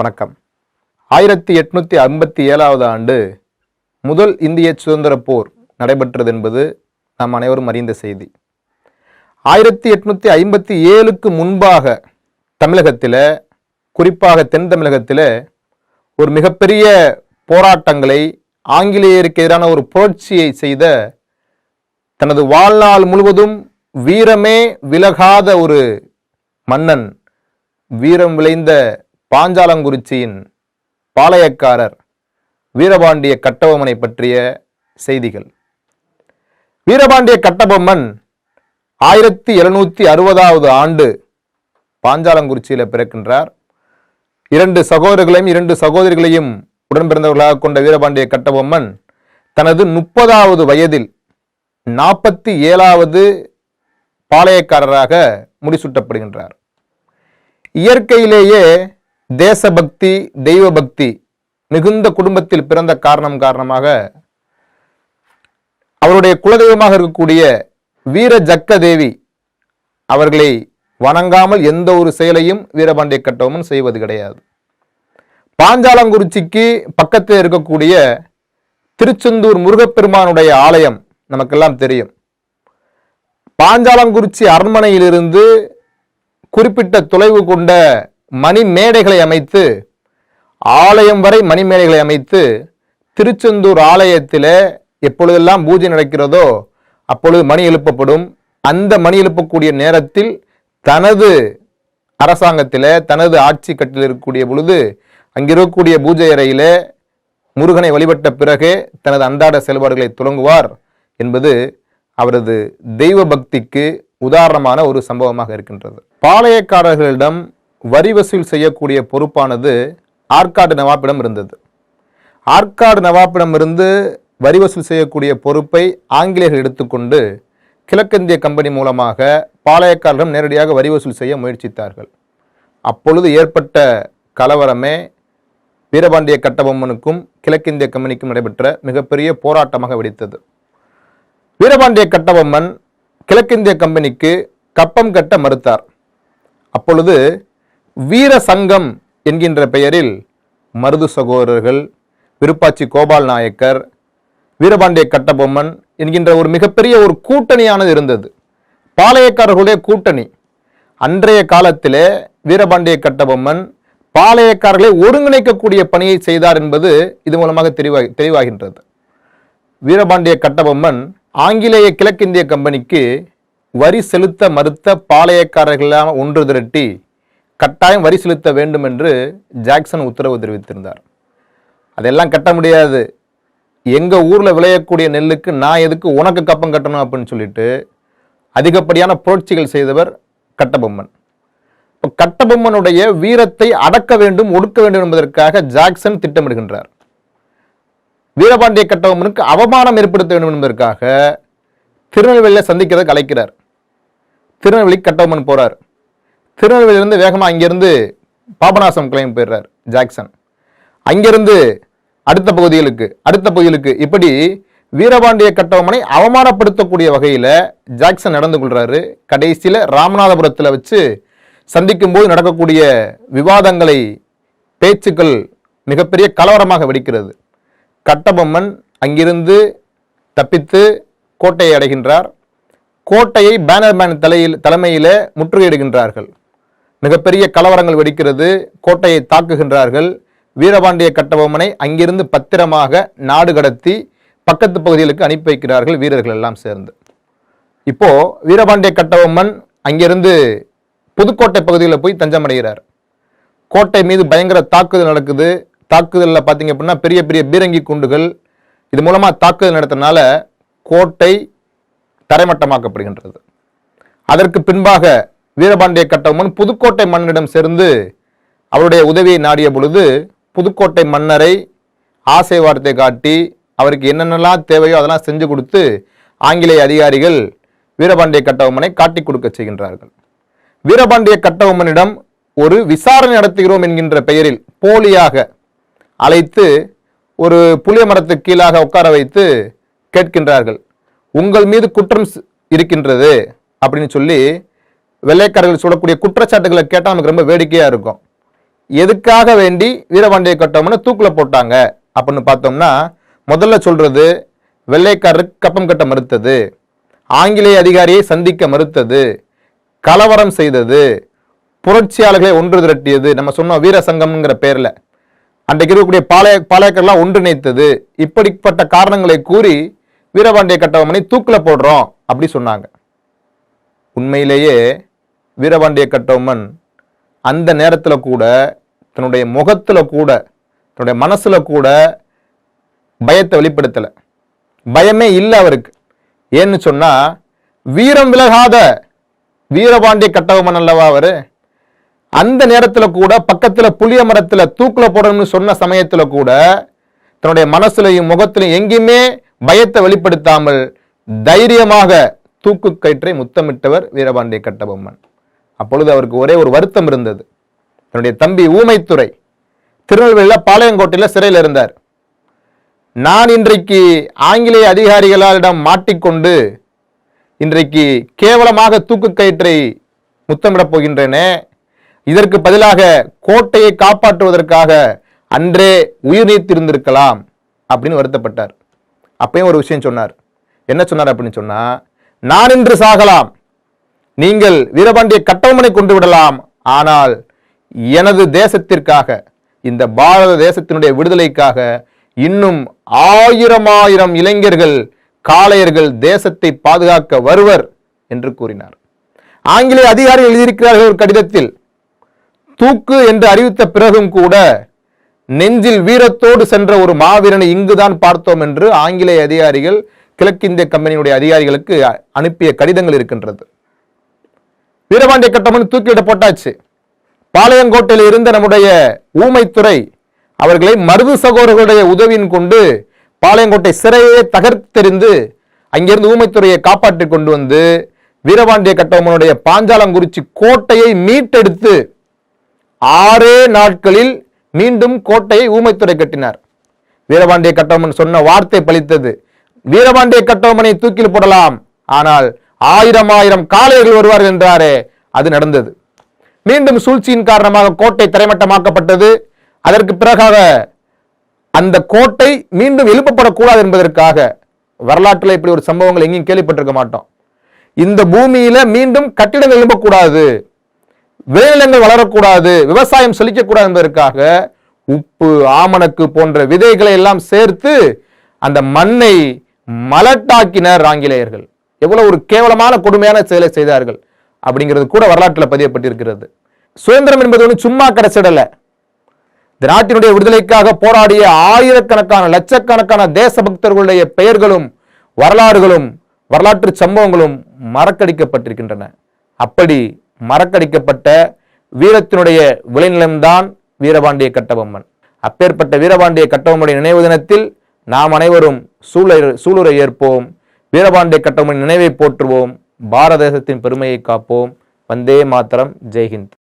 வணக்கம். ஆயிரத்தி எட்நூத்தி ஐம்பத்தி ஏழாவது ஆண்டு முதல் இந்திய சுதந்திர போர் நடைபெற்றது என்பது நாம் அனைவரும் அறிந்த செய்தி. ஆயிரத்தி எட்நூத்தி ஐம்பத்தி ஏழுக்கு முன்பாக தமிழகத்தில் குறிப்பாக தென் தமிழகத்தில் ஒரு மிகப்பெரிய போராட்டங்களை ஆங்கிலேயருக்கு எதிரான ஒரு புரட்சியை செய்த தனது வாழ்நாள் முழுவதும் வீரமே விலகாத ஒரு மன்னன் வீரம் விளைந்த பாஞ்சாலங்குறிச்சியின் பாளையக்காரர் வீரபாண்டிய கட்டபொம்மனை பற்றிய செய்திகள். வீரபாண்டிய கட்டபொம்மன் ஆயிரத்தி எழுநூத்தி அறுபதாவது ஆண்டு பாஞ்சாலங்குறிச்சியில் பிறக்கின்றார். இரண்டு சகோதரர்களையும் இரண்டு சகோதரிகளையும் உடன் பிறந்தவர்களாக கொண்ட வீரபாண்டிய கட்டபொம்மன் தனது முப்பதாவது வயதில் நாற்பத்தி ஏழாவது பாளையக்காரராக முடிசூட்டப்படுகின்றார். இயற்கையிலேயே தேசபக்தி தெய்வ பக்தி மிகுந்த குடும்பத்தில் பிறந்த காரணம் காரணமாக அவருடைய குலதெய்வமாக இருக்கக்கூடிய வீர ஜக்க தேவி அவர்களை வணங்காமல் எந்த ஒரு செயலையும் வீரபாண்டிய கட்டபொம்மன் செய்வது கிடையாது. பாஞ்சாலங்குறிச்சிக்கு பக்கத்தில் இருக்கக்கூடிய திருச்செந்தூர் முருகப்பெருமானுடைய ஆலயம் நமக்கெல்லாம் தெரியும். பாஞ்சாலங்குறிச்சி அரண்மனையிலிருந்து குறிப்பிட்ட தொலைவு கொண்ட மணி மேடைகளை அமைத்து ஆலயம் வரை மணி மேடைகளை அமைத்து திருச்செந்தூர் ஆலயத்தில் எப்பொழுதெல்லாம் பூஜை நடக்கிறதோ அப்பொழுது மணி எழுப்பப்படும். அந்த மணி எழுப்பக்கூடிய நேரத்தில் தனது அரசாங்கத்தில் தனது ஆட்சி கட்டில் இருக்கக்கூடிய பொழுது அங்கிருக்கக்கூடிய பூஜை அறையில் முருகனை வழிபட்ட பிறகே தனது அன்றாட செயல்பாடுகளை தொடங்குவார் என்பது அவரது தெய்வ பக்திக்கு உதாரணமான ஒரு சம்பவமாக இருக்கின்றது. பாளையக்காரர்களிடம் வரி வசூல் செய்யக்கூடிய பொறுப்பானது ஆற்காடு நவாப்பிடம் இருந்தது. ஆற்காடு நவாப்பிடம் இருந்து வரி வசூல் செய்யக்கூடிய பொறுப்பை ஆங்கிலேயர்கள் எடுத்துக்கொண்டு கிழக்கிந்திய கம்பெனி மூலமாக பாளையக்காரரிடம் நேரடியாக வரி வசூல் செய்ய முயற்சித்தார்கள். அப்பொழுது ஏற்பட்ட கலவரமே வீரபாண்டிய கட்டபொம்மனுக்கும் கிழக்கிந்திய கம்பெனிக்கும் நடைபெற்ற மிகப்பெரிய போராட்டமாக வெடித்தது. வீரபாண்டிய கட்டபொம்மன் கிழக்கிந்திய கம்பெனிக்கு கப்பம் கட்ட மறுத்தார். அப்பொழுது வீர சங்கம் என்கின்ற பெயரில் மருது சகோதரர்கள் விருப்பாச்சி கோபால் நாயக்கர் வீரபாண்டிய கட்டபொம்மன் என்கின்ற ஒரு மிகப்பெரிய ஒரு கூட்டணியானது இருந்தது. பாளையக்காரர்களுடைய கூட்டணி. அன்றைய காலத்திலே வீரபாண்டிய கட்டபொம்மன் பாளையக்காரர்களை ஒருங்கிணைக்கக்கூடிய பணியை செய்தார் என்பது இது மூலமாக தெரிவா தெளிவாகின்றது. வீரபாண்டிய கட்டபொம்மன் ஆங்கிலேய கிழக்கிந்திய கம்பெனிக்கு வரி செலுத்த மறுத்த பாளையக்காரர்களான ஒன்று திரட்டி கட்டாயம் வரி செலுத்த வேண்டும் என்று ஜாக்சன் உத்தரவு தெரிவித்திருந்தார். அதெல்லாம் கட்ட முடியாது. எங்கள் ஊரில் விளையக்கூடிய நெல்லுக்கு நான் எதுக்கு உனக்கு கப்பம் கட்டணும் அப்படின்னு சொல்லிட்டு அதிகப்படியான புரட்சிகள் செய்தவர் கட்டபொம்மன். இப்போ கட்டபொம்மனுடைய வீரத்தை அடக்க வேண்டும் ஒடுக்க வேண்டும் என்பதற்காக ஜாக்சன் திட்டமிடுகின்றார். வீரபாண்டிய கட்டபொம்மனுக்கு அவமானம் ஏற்படுத்த வேண்டும் என்பதற்காக திருநெல்வேலியில் சந்திக்கிறதை கலைக்கிறார் திருநெல்வேலி கட்டபொம்மன் போறார். திருநெல்வேலியிலேருந்து வேகமாக அங்கிருந்து பாபநாசம் கிளைம் போயிடுறார் ஜாக்சன். அங்கிருந்து அடுத்த பகுதிகளுக்கு அடுத்த பகுதிகளுக்கு இப்படி வீரபாண்டிய கட்டபொம்மனை அவமானப்படுத்தக்கூடிய வகையில் ஜாக்சன் நடந்து கொள்கிறாரு கடைசியில் ராமநாதபுரத்தில் வச்சு சந்திக்கும் போது நடக்கக்கூடிய விவாதங்களை பேச்சுக்கள் மிகப்பெரிய கலவரமாக வெடிக்கிறது. கட்டபொம்மன் அங்கிருந்து தப்பித்து கோட்டையை அடைகின்றார். கோட்டையை பேனர்மேன் தலையில் தலைமையில் முற்றுகையிடுகின்றார்கள். மிகப்பெரிய கலவரங்கள் வெடிக்கிறது கோட்டையை தாக்குகின்றார்கள். வீரபாண்டிய கட்டபொம்மனை அங்கிருந்து பத்திரமாக நாடு கடத்தி பக்கத்து பகுதிகளுக்கு அனுப்பி வைக்கிறார்கள் வீரர்கள் எல்லாம் சேர்ந்து. இப்போ வீரபாண்டிய கட்டபொம்மன் அங்கிருந்து புதுக்கோட்டை பகுதியில் போய் தஞ்சமடைகிறார். கோட்டை மீது பயங்கர தாக்குதல் நடக்குது. தாக்குதலில் பார்த்தீங்க அப்படின்னா பெரிய பெரிய பீரங்கி குண்டுகள். இது மூலமாக தாக்குதல் நடத்தினால கோட்டை தரைமட்டமாக்கப்படுகின்றது. அதற்கு பின்பாக வீரபாண்டிய கட்டபொம்மன் புதுக்கோட்டை மன்னனிடம் சேர்ந்து அவருடைய உதவியை நாடிய பொழுது புதுக்கோட்டை மன்னரை ஆசை வார்த்தை காட்டி அவருக்கு என்னென்னலாம் தேவையோ அதெல்லாம் செஞ்சு கொடுத்து ஆங்கிலேய அதிகாரிகள் வீரபாண்டிய கட்டபொம்மனை காட்டிக் கொடுக்க செய்கின்றார்கள். வீரபாண்டிய கட்டபொம்மனிடம் ஒரு விசாரணை நடத்துகிறோம் என்கின்ற பெயரில் போலியாக அழைத்து ஒரு புளிய மரத்துக்கு கீழாக உட்கார வைத்து கேட்கின்றார்கள். உங்கள் மீது குற்றம் இருக்கின்றது அப்படின்னு சொல்லி வெள்ளைக்காரர்கள் சொல்லக்கூடிய குற்றச்சாட்டுகளை கேட்டால் நமக்கு ரொம்ப வேடிக்கையாக இருக்கும். எதுக்காக வேண்டி வீரபாண்டிய கட்டபொம்மனை தூக்கில் போட்டாங்க அப்படின்னு பார்த்தோம்னா முதல்ல சொல்றது வெள்ளைக்காரருக்கு கப்பம் கட்ட மறுத்தது ஆங்கிலேய அதிகாரியை சந்திக்க மறுத்தது கலவரம் செய்தது புரட்சியாளர்களை ஒன்று திரட்டியது நம்ம சொன்னோம் வீர சங்கம்ங்கிற பேரில். அன்றைக்கு இருக்கக்கூடிய பாளைய பாளையக்கர்லாம் ஒன்றிணைத்தது. இப்படிப்பட்ட காரணங்களை கூறி வீரபாண்டிய கட்டபொம்மனை தூக்கில் போடுறோம் அப்படி சொன்னாங்க. உண்மையிலேயே வீரபாண்டிய கட்டபொம்மன் அந்த நேரத்தில் கூட தன்னுடைய முகத்தில் கூட தன்னுடைய மனசில் கூட பயத்தை வெளிப்படுத்தலை. பயமே இல்லை அவருக்கு. ஏன்னு சொன்னால் வீரம் விலகாத வீரபாண்டிய கட்டபொம்மன் அல்லவா அவர்? அந்த நேரத்தில் கூட பக்கத்தில் புளிய மரத்தில் தூக்கில் போடணும்னு சொன்ன சமயத்தில் கூட தன்னுடைய மனசுலையும் முகத்திலையும் எங்கேயுமே பயத்தை வெளிப்படுத்தாமல் தைரியமாக தூக்கு கயிற்றை முத்தமிட்டவர் வீரபாண்டிய கட்டபொம்மன் அப்பொழுது அவருக்கு ஒரே ஒரு வருத்தம் இருந்தது. தன்னுடைய தம்பி ஊமைத்துறை திருநெல்வேலியில் பாளையங்கோட்டையில் சிறையில் இருந்தார். நான் இன்றைக்கு ஆங்கிலேய அதிகாரிகளிடம் மாட்டிக்கொண்டு இன்றைக்கு கேவலமாக தூக்கு கயிற்றை முத்தமிடப் போகின்றேனே இதற்கு பதிலாக கோட்டையை காப்பாற்றுவதற்காக அன்றே உயிர் நீத்திருந்திருக்கலாம் அப்படின்னு வருத்தப்பட்டார். அப்பயும் ஒரு விஷயம் சொன்னார். என்ன சொன்னார் அப்படின்னு சொன்னால் நான் இன்று சாகலாம். நீங்கள் வீரபாண்டிய கட்டபொம்மனை கொண்டு விடலாம். ஆனால் எனது தேசத்திற்காக இந்த பாரத தேசத்தினுடைய விடுதலைக்காக இன்னும் ஆயிரம் ஆயிரம் இளைஞர்கள் காளையர்கள் தேசத்தை பாதுகாக்க வருவர் என்று கூறினார். ஆங்கிலேய அதிகாரிகள் எழுதியிருக்கிறார்கள் ஒரு கடிதத்தில் தூக்கு என்று அறிவித்த பிறகும் கூட நெஞ்சில் வீரத்தோடு சென்ற ஒரு மாவீரனை இங்குதான் பார்த்தோம் என்று ஆங்கிலேய அதிகாரிகள் கிழக்கிந்திய கம்பெனியுடைய அதிகாரிகளுக்கு அனுப்பிய கடிதங்கள் இருக்கின்றது. வீரபாண்டிய கட்டமன் தூக்கிடப்பட்டாச்சு போட்டாச்சு. பாளையங்கோட்டையில் இருந்த நம்முடைய ஊமைத்துறை அவர்களை மருது சகோதரர்களுடைய உதவியின் கொண்டு பாளையங்கோட்டை சிறையை தகர்த்தெறிந்து அங்கிருந்து ஊமைத்துறையை காப்பாற்றி கொண்டு வந்து வீரபாண்டிய கட்டபொம்மனுடைய பாஞ்சாலங்குறிச்சி கோட்டையை மீட்டெடுத்து ஆறே நாட்களில் மீண்டும் கோட்டையை ஊமைத்துறை கட்டினார். வீரபாண்டிய கட்டபொம்மன் சொன்ன வார்த்தை பலித்தது வீரபாண்டிய கட்டபொம்மனை தூக்கில் போடலாம். ஆனால் ஆயிரம் ஆயிரம் காளையர்கள் வருவார்கள் என்றாரே அது நடந்தது. மீண்டும் சூழ்ச்சியின் காரணமாக கோட்டை தரைமட்டமாக்கப்பட்டது. அதற்கு பிறகாக அந்த கோட்டை மீண்டும் எழுப்பப்படக்கூடாது என்பதற்காக வரலாற்றில் இப்படி ஒரு சம்பவங்கள் எங்கேயும் கேள்விப்பட்டிருக்க மாட்டோம். இந்த பூமியில மீண்டும் கட்டிடங்கள் எழுப்பக்கூடாது விளைநிலங்கள் வளரக்கூடாது விவசாயம் செழிக்கக்கூடாது என்பதற்காக உப்பு ஆமணக்கு போன்ற விதைகளை எல்லாம் சேர்த்து அந்த மண்ணை மலட்டாக்கினர் ஆங்கிலேயர்கள் எவ்வளவு ஒரு கேவலமான கொடுமையான செயலை செய்தார்கள் அப்படிங்கிறது கூட வரலாற்றில் பதியப்பட்டிருக்கிறது. சுதந்திரம் என்பது ஒன்று சும்மா கிடைச்சிடல இந்த நாட்டினுடைய விடுதலைக்காக போராடிய ஆயிரக்கணக்கான லட்சக்கணக்கான தேசபக்தர்களுடைய பெயர்களும் வரலாறுகளும் வரலாற்று சம்பவங்களும் மறக்கடிக்கப்பட்டிருக்கின்றன. அப்படி மறக்கடிக்கப்பட்ட வீரத்தினுடைய விளைநிலம்தான் வீரபாண்டிய கட்டபொம்மன். அப்பேற்பட்ட வீரபாண்டிய கட்டபொம்மனுடைய நினைவு தினத்தில் நாம் அனைவரும் சூழ சூளுரை ஏற்போம். வீரபாண்டிய கட்டபொம்மன் நினைவை போற்றுவோம். பாரத தேசத்தின் பெருமையை காப்போம். வந்தே மாத்திரம் ஜெய்ஹிந்த்